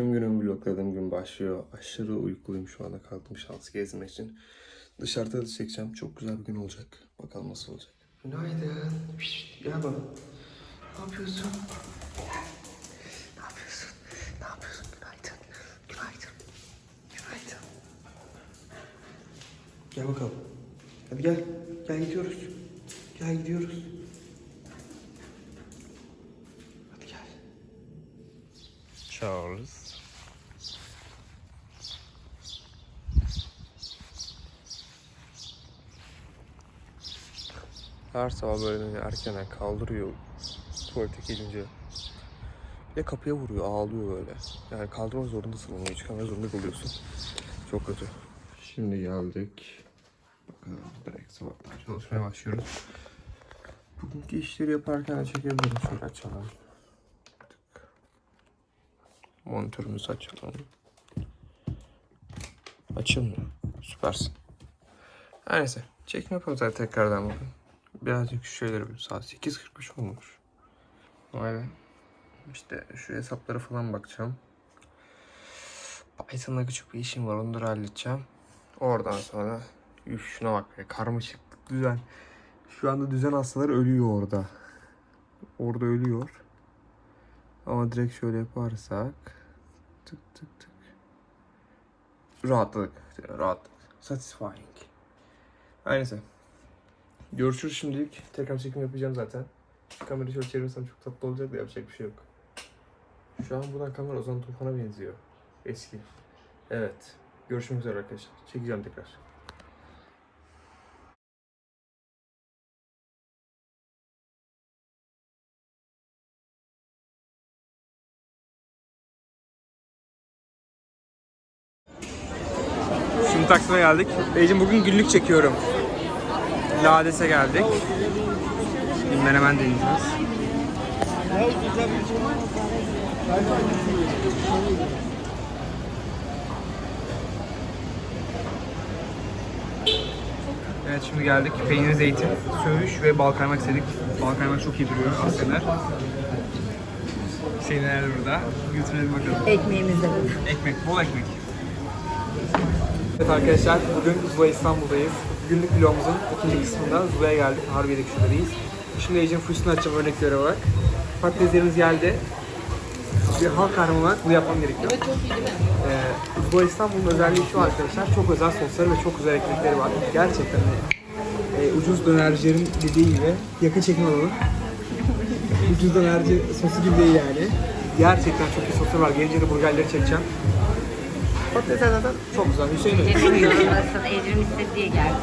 Tüm günüm vlogladığım gün başlıyor. Aşırı uykuluyum şu anda kalktım şans gezmek için. Dışarıda da çekeceğim. Çok güzel bir gün olacak. Bakalım nasıl olacak. Günaydın. Şşt, gel bana. Ne yapıyorsun? Gel. Ne yapıyorsun? Ne yapıyorsun? Günaydın. Günaydın. Günaydın. Gel bakalım. Hadi gel. Gel gidiyoruz. Gel gidiyoruz. Hadi gel. Charles. Her sabah böyle beni erkenden kaldırıyor tuvalete gelince. Bir de kapıya vuruyor, ağlıyor böyle. Yani kaldırmak zorundasın onu, çıkarmak zorunda kalıyorsun. Çok kötü. Şimdi geldik. Bakalım direkt sabahtan çalışmaya başlıyoruz. Bugünkü işleri yaparken de çekebilirim. Şöyle açalım. Monitörümüzü açalım. Açılmıyor. Süpersin. Her neyse. Çekim yapalım tekrardan bugün. Birazcık şu şeyleri saat 8.45 olmuş. Be. İşte şu hesaplara falan bakacağım. Python'da küçük bir işim var. Onları halledeceğim. Oradan sonra üf şuna bak be karmaşıklık düzen. Şu anda düzen hastaları ölüyor orada. Orada ölüyor. Ama direkt şöyle yaparsak tık tık tık. Rahatlık. Rahatlık. Satisfying. Neyse. Görüşürüz şimdilik. Tekrar çekim yapacağım zaten. Kamerayı şöyle çevirirsem çok tatlı olacak da yapacak bir şey yok. Şu an buradan kamera Ozan Tufan'a benziyor. Eski. Evet. Görüşmek üzere arkadaşlar. Çekeceğim tekrar. Şimdi Taksim'e geldik. Beyciğim bugün günlük çekiyorum. Lades'e geldik. Şimdi menemen deneyeceğiz. Evet şimdi geldik. Peynir, zeytin, söğüş ve bal kaymak istedik. Bal kaymak çok iyi duruyor Aslenler. Hüseyinler burada. Götürelim bakalım. Ekmeğimiz de burada. Ekmek, bol ekmek. Evet arkadaşlar, bugün Zula İstanbul'dayız. Günlük vlogumuzun ikinci kısmında Zula'ya geldik. Harbiye'deki şuradayız. Şimdi Ece'nin fıçını açacağım örneklere olarak. Patateslerimiz geldi. Bir halk kahramanı olarak bunu yapmam gerekiyor. Evet, çok iyi değil mi? Ee, Zula İstanbul'un özelliği şu arkadaşlar, çok özel sosları ve çok güzel ekmekleri var. Gerçekten e, ucuz dönercilerin dediği gibi yakın çekim alalım. ucuz dönerci sosu gibi değil yani. Gerçekten çok iyi soslar var. Gelince de burgerleri çekeceğim. Patatesler zaten çok güzel. Hüseyin Ece'nin yorulmasını Ece'nin istediği geldi.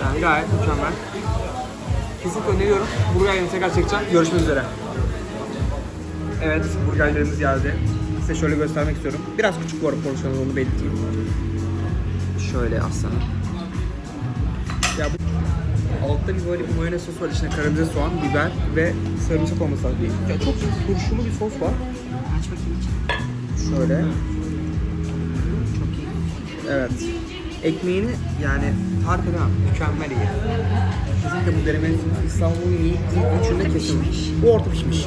Yani gayet mükemmel. Kesinlikle öneriyorum. Burgerlerimi tekrar çekeceğim. Görüşmek üzere. Evet, burgerlerimiz geldi. Size şöyle göstermek istiyorum. Biraz küçük bu arada porsiyonu onu belirteyim. Şöyle aslanım. Ya bu altta bir böyle bir mayonez sos var. İçine karamelize soğan, biber ve sarımsak olması lazım. Ya çok turşulu bir sos var. Aç bakayım içini. Şöyle. Çok iyi. Evet. Ekmeğini yani tarif edemem. Mükemmel iyi. Kesinlikle bu denemeniz İstanbul'un iyi ilk üçünde kesin. Bu orta pişmiş.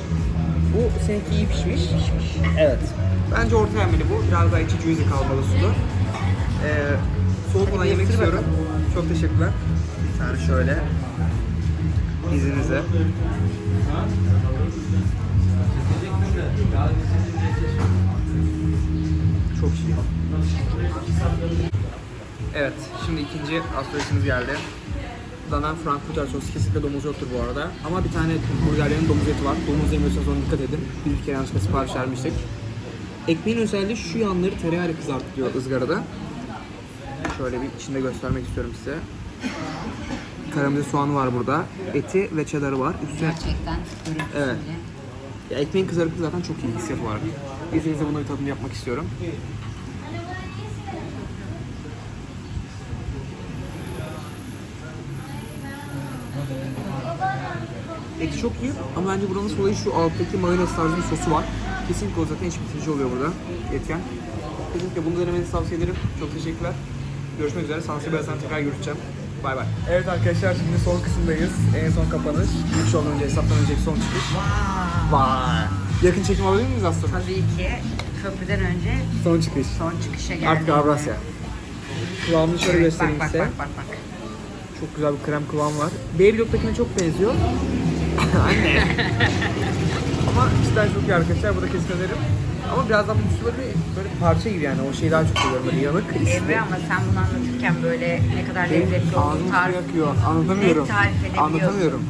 Bu seninki iyi pişmiş. Evet. Bence orta yemeli bu. Biraz daha içi juicy kalmalı sulu. Ee, soğuk olan yemek istiyorum. Çok teşekkürler. Bir tane şöyle. İzninizle. Evet, şimdi ikinci astrolojimiz geldi. Dana Frankfurter sos kesinlikle domuz yoktur bu arada. Ama bir tane burgerlerin domuz eti var. Domuz yemiyorsanız ona dikkat edin. Bir iki kere yanlışlıkla sipariş vermiştik. Ekmeğin özelliği şu yanları tereyağıyla kızartılıyor ızgarada. Şöyle bir içinde göstermek istiyorum size. Karamelize soğanı var burada. Eti ve cheddar'ı var. Üstüne Gerçekten görüntüsü Evet. ya ekmeğin kızarıklığı zaten çok iyi hissiyatı var. İzninizle bunun bir tadını yapmak istiyorum. Eti çok iyi ama bence buranın olayı şu alttaki mayonez tarzı bir sosu var. Kesinlikle o zaten iç bitirici oluyor burada etken. Kesinlikle bunu denemenizi tavsiye ederim. Çok teşekkürler. Görüşmek üzere. Sansı birazdan tekrar görüşeceğim. Bay bay. Evet arkadaşlar şimdi son kısımdayız. En son kapanış. 3 yıl önce hesaptan önceki son çıkış. Vay. Yakın çekim alabilir miyiz aslında? Tabii ki köprüden önce Son çıkış. son çıkışa geldik. Artık Avrasya. Kıvamını şöyle Evet, göstereyim bak, size. bak bak bak bak. Çok güzel bir krem kıvam var. Babyblock'takine çok benziyor. Anne. Ama cidden çok iyi arkadaşlar. Burada kesin önerim. Ama birazdan bu üstü böyle, böyle parça gibi yani. O şeyi daha çok seviyorum. Böyle yanık. Emre ama sen bunu anlatırken böyle ne kadar Benim lezzetli olduğunu tarif yakıyor. Anlatamıyorum. Tarif. Anlatamıyorum.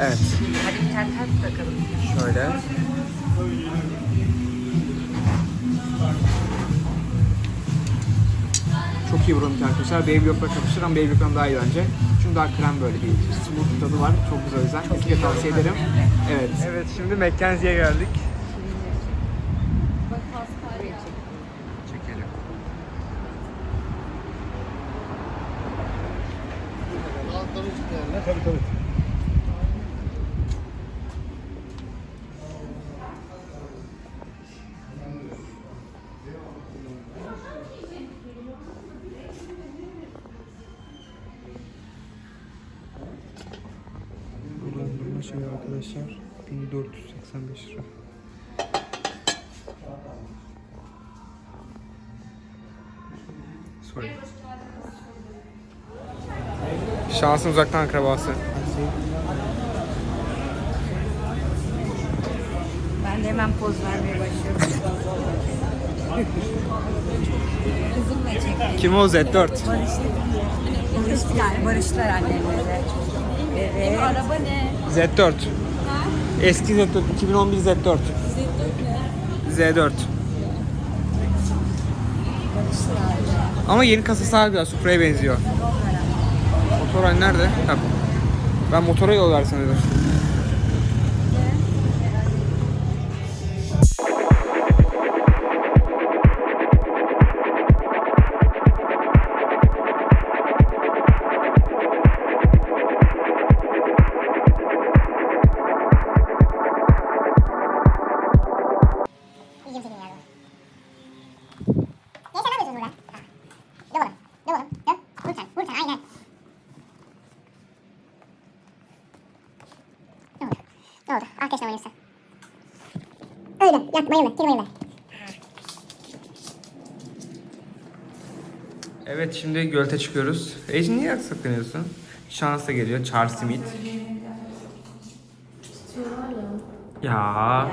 Evet. Hadi bir tane tat bakalım. Şöyle. Çok iyi buranın arkadaşlar. Baby Yok'la kapışır ama Baby Yok'tan daha iyi bence. Çünkü daha krem böyle bir smooth tadı var. Çok güzel o yüzden. Kesinlikle tavsiye ederim. Evet. Evet şimdi Mackenzie'ye geldik. Çekelim. Tabii tabii. Şey arkadaşlar 1485 lira. Sorry. Şansın uzaktan akrabası. Ben de hemen poz vermeye başlıyorum. Kızımla çektim. Kim o Z4? Barıştık. Barıştılar, barıştılar annemle. Evet. araba ne? Z4. Eski Z4, 2011 Z4. Z4. Ama yeni kasası daha güzel, Supra'ya benziyor. Motoray nerede? Ha. Ben motora yol ver sanıyordum. Ne oldu? Arkadaşlar oynayırsa. Öyle. Yak bayılma. Gir bayılma. Evet şimdi Gölt'e çıkıyoruz. Ece niye saklanıyorsun? Şans da geliyor. Charles Smith. Ya.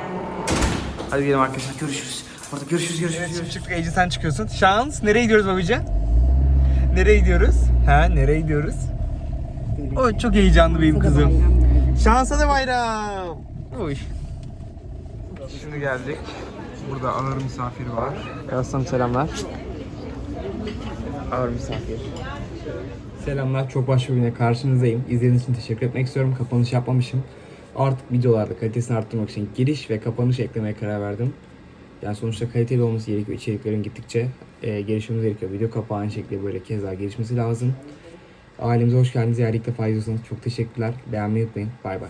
Hadi gidelim arkadaşlar görüşürüz. Orada görüşürüz görüşürüz. Evet, çıktık Ece sen çıkıyorsun. Şans nereye gidiyoruz babacığım? Nereye gidiyoruz? Ha nereye gidiyoruz? O çok heyecanlı benim kızım. Şansa da bayram. Uy. Şimdi geldik. Burada ağır misafir var. Aslan selamlar. Ağır misafir. Selamlar. Çok başka bir güne karşınızdayım. İzlediğiniz için teşekkür etmek istiyorum. Kapanış yapmamışım. Artık videolarda kalitesini arttırmak için giriş ve kapanış eklemeye karar verdim. Yani sonuçta kaliteli olması gerekiyor. İçeriklerin gittikçe e, gelişmemiz gerekiyor. Video kapağı aynı şekilde böyle keza gelişmesi lazım. Ailemize hoş geldiniz. Eğer ilk defa izliyorsanız çok teşekkürler. Beğenmeyi unutmayın. Bay bay.